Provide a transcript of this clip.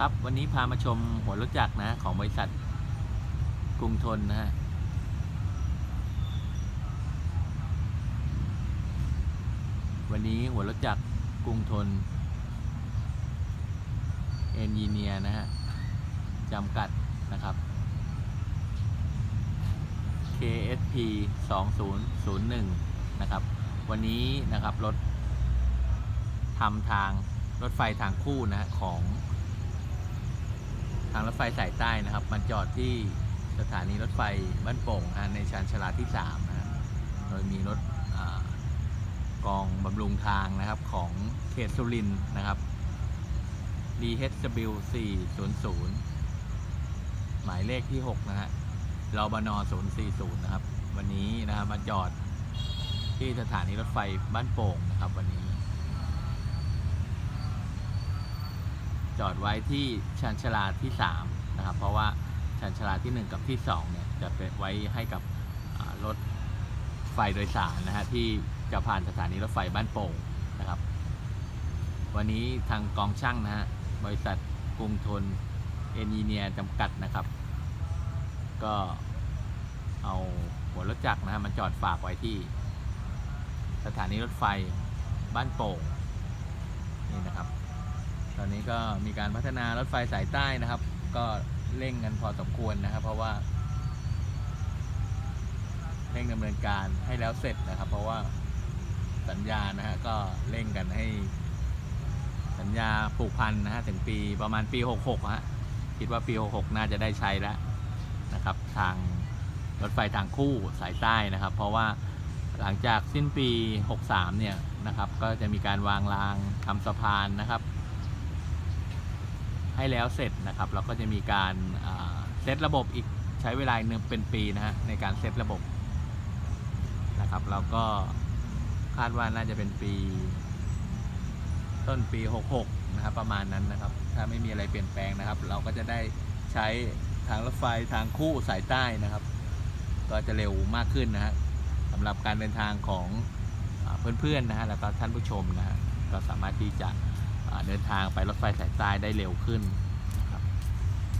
ครับวันนี้พามาชมหัวรถจักรนะของบริษัทกรุงทนนะฮะวันนี้หัวรถจักรกรุงทนเอนจิเนียร์นะฮะจำกัดนะครับ KSP 2001นะครับ วันนี้นะครับรถทำทางรถไฟทางคู่นะฮะของ ทางรถไฟสายใต้นะครับ มันจอดที่สถานีรถไฟบ้านโป่งนะฮะในชานชาลาที่3นะฮะโดยมีรถอกองบำรุงทางนะครับของเขตสุรินทร์นะครับ DHW 400 หมายเลขที่ 6 นะฮะรบน 040 นะครับ วันนี้นะครับมาจอดที่สถานีรถไฟบ้านโป่งนะครับวันนี้ จอดไว้ที่ชานชาลาที่3นะครับ เพราะว่าชานชาลาที่ 1 กับที่2เนี่ยจะเป็นไว้ให้กับรถไฟโดยสารนะฮะที่จะผ่านสถานีรถไฟบ้านโป่งนะครับ วันนี้ทางกองช่างนะฮะบริษัทกรุงทนเอนจิเนียจำกัดนะครับ ก็เอาหัวรถจักรนะฮะมาจอดฝากไว้ที่ สถานีรถไฟบ้านโป่งนี่นะครับ ตอนนี้ก็มีการพัฒนารถไฟสายใต้นะครับ ก็เร่งกันพอสมควรนะครับ เพราะว่าเร่งดำเนินการให้แล้วเสร็จนะครับ เพราะว่าสัญญานะฮะก็เร่งกันให้ สัญญาผูกพันนะฮะถึงปีประมาณปี 66ฮะคิดว่าปี 66 น่าจะได้ใช้แล้วนะครับ ทางรถไฟทางคู่สายใต้นะครับ เพราะว่าหลังจากสิ้นปี 63 เนี่ยนะครับ ก็จะมีการวางรางทำสะพานนะครับ ให้แล้วเสร็จนะครับแล้วก็จะมีการเซตระบบอีกใช้เวลาหนึ่งเป็นปีนะฮะในการเซตระบบนะครับแล้วก็คาดว่าน่าจะเป็นปี ต้นปี 66 นะครับประมาณนั้นนะครับ ถ้าไม่มีอะไรเปลี่ยนแปลงนะครับ เราก็จะได้ใช้ทางรถไฟทางคู่สายใต้นะครับ ก็จะเร็วมากขึ้นนะฮะสำหรับการเดินทางของเพื่อนๆนะฮะแล้วก็ท่านผู้ชมนะฮะก็สามารถที่จะ เดินทางไปรถไฟสายใต้ได้เร็วขึ้น